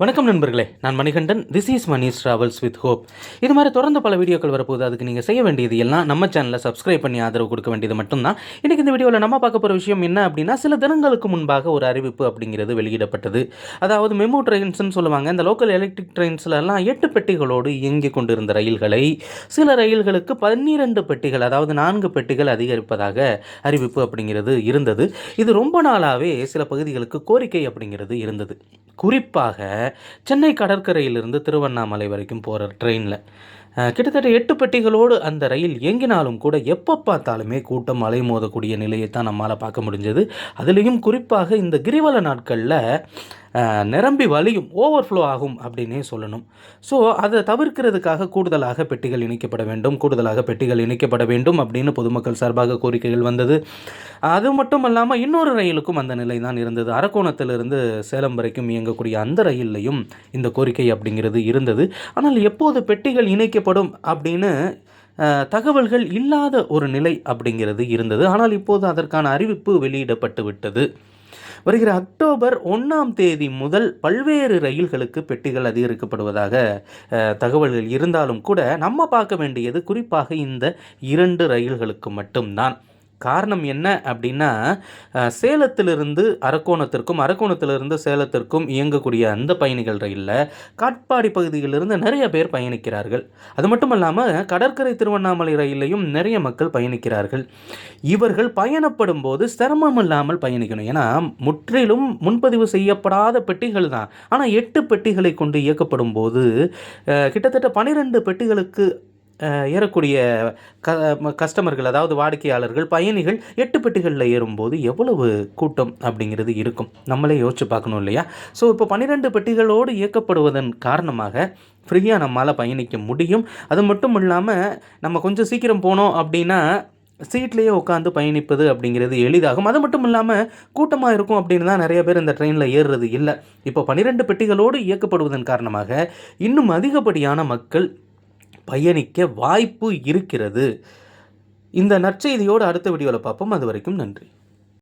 வணக்கம் நண்பர்களே. நான் Manikandan. This is Mani's travels with hope இது மாதிரி தொடர்ந்து பல வீடியோக்கள் வரப்போகுது. அதுக்கு நீங்கள் செய்ய வேண்டியது எல்லாம் நம்ம சேனலை சப்ஸ்கிரைப் பண்ணி ஆதரவு கொடுக்க வேண்டியது மட்டும்தான். இன்றைக்கி இந்த வீடியோவில் நம்ம பார்க்க போகிற விஷயம் என்ன அப்படின்னா சில தினங்களுக்கு முன்பாக ஒரு அறிவிப்பு அப்படிங்கிறது வெளியிடப்பட்டது. அதாவது மெமோ ட்ரெயின்ஸ்னு சொல்லுவாங்க. இந்த லோக்கல் எலக்ட்ரிக் ட்ரெயின்ஸ்லலாம் எட்டு பெட்டிகளோடு இயங்கிக் கொண்டிருந்த ரயில்களை சில ரயில்களுக்கு பன்னிரண்டு பெட்டிகள் அதாவது நான்கு பெட்டிகள் அதிகரிப்பதாக அறிவிப்பு அப்படிங்கிறது இருந்தது. இது ரொம்ப நாளாகவே சில பகுதிகளுக்கு கோரிக்கை அப்படிங்கிறது இருந்தது. குறிப்பாக சென்னை கடற்கரையிலிருந்து திருவண்ணாமலை வரைக்கும் போகிற ட்ரெயினில். கிட்டத்தட்ட எட்டு பெட்டிகளோடு அந்த ரயில் இயங்கினாலும் கூட எப்போ பார்த்தாலுமே கூட்டம் அலை மோதக்கூடிய நிலையை தான் நம்மால் பார்க்க முடிஞ்சது. அதுலேயும் குறிப்பாக இந்த கிரிவல நாட்களில் நிரம்பி வலியும் ஓவர்ஃப்ளோ ஆகும் அப்படின்னே சொல்லணும். ஸோ அதை தவிர்க்கிறதுக்காக கூடுதலாக பெட்டிகள் இணைக்கப்பட வேண்டும் கூடுதலாக பெட்டிகள் இணைக்கப்பட வேண்டும் அப்படின்னு பொதுமக்கள் சார்பாக கோரிக்கைகள் வந்தது. அது மட்டும் இல்லாமல் இன்னொரு ரயிலுக்கும் அந்த நிலை தான் இருந்தது. அரக்கோணத்திலிருந்து சேலம் வரைக்கும் இயங்கக்கூடிய அந்த ரயில்லையும் இந்த கோரிக்கை அப்படிங்கிறது இருந்தது. ஆனால் எப்போது பெட்டிகள் இணைக்கப்படும் அப்படின்னு தகவல்கள் இல்லாத ஒரு நிலை அப்படிங்கிறது இருந்தது. ஆனால் இப்போது அதற்கான அறிவிப்பு வெளியிடப்பட்டு விட்டது. வருகிற அக்டோபர் ஒன்றாம் தேதி முதல் பல்வேறு ரயில்களுக்கு பெட்டிகள் அதிகரிக்கப்படுவதாக தகவல்கள் இருந்தாலும் கூட நம்ம பார்க்க வேண்டியது குறிப்பாக இந்த இரண்டு ரயில்களுக்கு மட்டும்தான். காரணம் என்ன அப்படின்னா சேலத்திலிருந்து அரக்கோணத்திற்கும் அரக்கோணத்திலிருந்து சேலத்திற்கும் இயங்கக்கூடிய அந்த பயணிகள் ரயிலில் காட்பாடி பகுதியிலிருந்து நிறைய பேர் பயணிக்கிறார்கள். அது மட்டும் இல்லாமல் கடற்கரை திருவண்ணாமலை ரயிலையும் நிறைய மக்கள் பயணிக்கிறார்கள். இவர்கள் பயணப்படும் போது சிரமம் இல்லாமல் பயணிக்கணும். ஏன்னா முற்றிலும் முன்பதிவு செய்யப்படாத பெட்டிகள் தான். ஆனால் எட்டு பெட்டிகளை கொண்டு இயக்கப்படும் போது கிட்டத்தட்ட பனிரெண்டு பெட்டிகளுக்கு ஏறக்கூடிய க கஸ்டமர்கள் அதாவது வாடிக்கையாளர்கள் பயணிகள் எட்டு பெட்டிகளில் ஏறும்போது எவ்வளவு கூட்டம் அப்படிங்கிறது இருக்கும். நம்மளே யோசிச்சு பார்க்கணும் இல்லையா? ஸோ இப்போ பன்னிரெண்டு பெட்டிகளோடு இயக்கப்படுவதன் காரணமாக ஃப்ரீயாக நம்மளால் பயணிக்க முடியும். அது மட்டும் இல்லாமல் நம்ம கொஞ்சம் சீக்கிரம் போனோம் அப்படின்னா சீட்லேயே உட்காந்து பயணிப்பது அப்படிங்கிறது எளிதாகும். அது மட்டும் இல்லாமல் கூட்டமாக இருக்கும் அப்படின்னு தான் நிறைய பேர் இந்த ட்ரெயினில் ஏறுறது இல்லை. இப்போ பன்னிரெண்டு பெட்டிகளோடு இயக்கப்படுவதன் காரணமாக இன்னும் அதிகப்படியான மக்கள் பயணிக்க வாய்ப்பு இருக்கிறது. இந்த நற்செய்தியோடு அடுத்த வீடியோவில் பார்ப்போம். அது வரைக்கும் நன்றி.